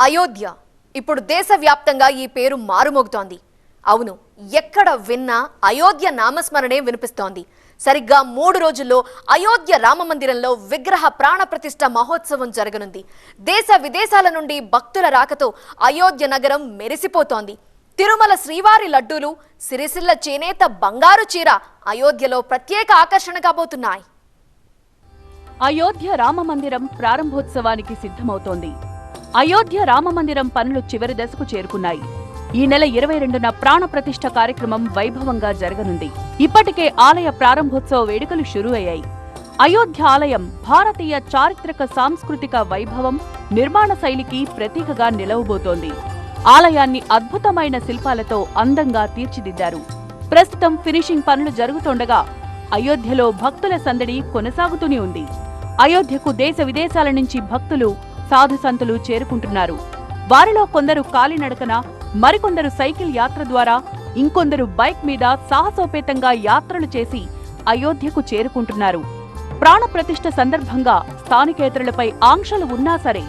అయోధ్య. ఇప్పుడు దేశవ్యాప్తంగా ఈ పేరు మారుమోగుతోంది. అవును ఎక్కడ విన్నా అయోధ్య నామస్మరణే వినిపిస్తోంది. సరిగ్గా మూడు రోజుల్లో అయోధ్య రామ మందిరంలో విగ్రహ ప్రాణప్రతిష్ఠ మహోత్సవం జరగనుంది. దేశ విదేశాల నుండి భక్తుల రాకతో అయోధ్య నగరం మెరిసిపోతోంది. తిరుమల శ్రీవారి లడ్డూలు సిరిసిల్ల చేనేత బంగారు చీర అయోధ్యలో ప్రత్యేక ఆకర్షణ కాబోతున్నాయి. అయోధ్య రామ మందిరం ప్రారంభోత్సవానికి సిద్ధమవుతోంది. అయోధ్య రామ మందిరం పనులు చివరి దశకు చేరుకున్నాయి. ఈ నెల ఇరవై రెండున ప్రాణప్రతిష్ఠ కార్యక్రమం వైభవంగా జరగనుంది. ఇప్పటికే ఆలయ ప్రారంభోత్సవ వేడుకలు షురూ అయ్యాయి అయోధ్య ఆలయం భారతీయ చారిత్రక సాంస్కృతిక వైభవం నిర్మాణ శైలికి ప్రతీకగా నిలవబోతోంది. ఆలయాన్ని అద్భుతమైన శిల్పాలతో అందంగా తీర్చిదిద్దారు. ప్రస్తుతం ఫినిషింగ్ పనులు జరుగుతుండగా అయోధ్యలో భక్తుల సందడి కొనసాగుతూనే ఉంది. అయోధ్యకు దేశ విదేశాల నుంచి భక్తులు సాధుసంతులు చేరుకుంటున్నారు. వారిలో కొందరు కాలినడకన మరికొందరు సైకిల్ యాత్ర ద్వారా ఇంకొందరు బైక్ మీద సాహసోపేతంగా యాత్రలు చేసి అయోధ్యకు చేరుకుంటున్నారు. ప్రాణప్రతిష్ఠ సందర్భంగా స్థానికేతరులపై ఆంక్షలు ఉన్నా సరే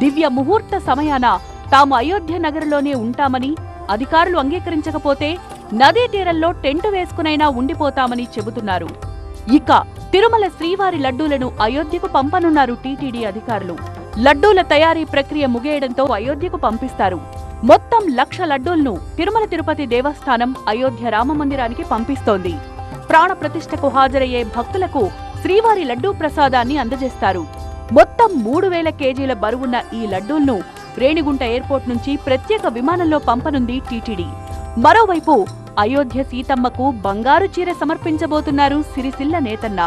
దివ్య ముహూర్త సమయాన తాము అయోధ్య నగరంలోనే ఉంటామని అధికారులు అంగీకరించకపోతే నదీ తీరంలో టెంటు వేసుకునైనా ఉండిపోతామని చెబుతున్నారు. ఇక తిరుమల శ్రీవారి లడ్డూలను అయోధ్యకు పంపనున్నారు టీటీడీ అధికారులు. లడ్డూల తయారీ ప్రక్రియ ముగియడంతో అయోధ్యకు పంపిస్తారు. మొత్తం లక్ష లడ్డూలను తిరుమల తిరుపతి దేవస్థానం అయోధ్య రామ మందిరానికి పంపిస్తోంది. ప్రాణప్రతిష్టకు హాజరయ్యే భక్తులకు శ్రీవారి లడ్డూ ప్రసాదాన్ని అందజేస్తారు. మొత్తం మూడు వేల కేజీల బరువున్న ఈ లడ్డూలను రేణిగుంట ఎయిర్పోర్ట్ నుంచి ప్రత్యేక విమానంలో పంపనుంది టీటీడీ. మరోవైపు అయోధ్య సీతమ్మకు బంగారు చీర సమర్పించబోతున్నారు సిరిసిల్ల నేతన్న.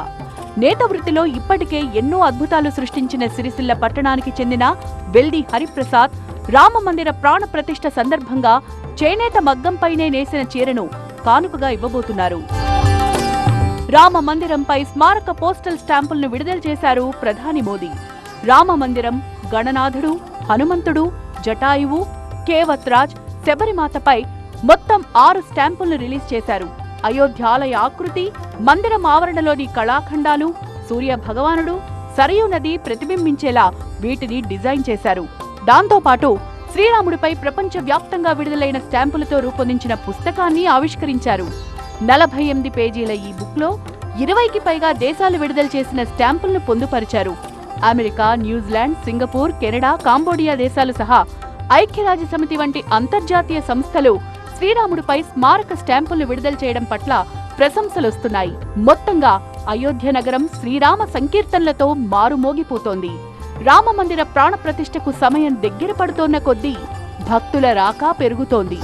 నేత వృత్తిలో ఇప్పటికే ఎన్నో అద్భుతాలు సృష్టించిన సిరిసిల్ల పట్టణానికి చెందిన వెల్డి హరిప్రసాద్ రామ మందిర ప్రాణ ప్రతిష్ఠ సందర్భంగా చేనేత మగ్గంపైనే నేసిన చీరను కానుకగా ఇవ్వబోతున్నారు. రామ మందిరంపై స్మారక పోస్టల్ స్టాంపులను విడుదల చేశారు ప్రధాని మోదీ. రామ మందిరం గణనాథుడు హనుమంతుడు జటాయువు కేవత్రాజ్ శబరిమాతపై మొత్తం ఆరు స్టాంపులను రిలీజ్ చేశారు. అయోధ్యాలయ ఆకృతి మందిరం ఆవరణలోని కళాఖండాలు సూర్య భగవానుడు సరయూ నది ప్రతిబింబించేలా వీటిని డిజైన్ చేశారు. దాంతోపాటు శ్రీరాముడిపై ప్రపంచ వ్యాప్తంగా విడుదలైన స్టాంపులతో రూపొందించిన పుస్తకాన్ని ఆవిష్కరించారు. నలభై ఎనిమిది పేజీల ఈ బుక్లో ఇరవైకి పైగా దేశాలు విడుదల చేసిన స్టాంపులను పొందుపరిచారు. America New Zealand Singapore Canada Cambodia దేశాలు సహా ఐక్యరాజ్య సమితి వంటి అంతర్జాతీయ సంస్థలు శ్రీరాముడిపై స్మారక స్టాంపులు విడుదల చేయడం పట్ల ప్రశంసలొస్తున్నాయి. మొత్తంగా అయోధ్య నగరం శ్రీరామ సంకీర్తనలతో మారుమోగిపోతోంది. రామమందిర ప్రాణ ప్రతిష్టకు సమయం దగ్గర పడుతోన్న కొద్దీ భక్తుల రాక పెరుగుతోంది.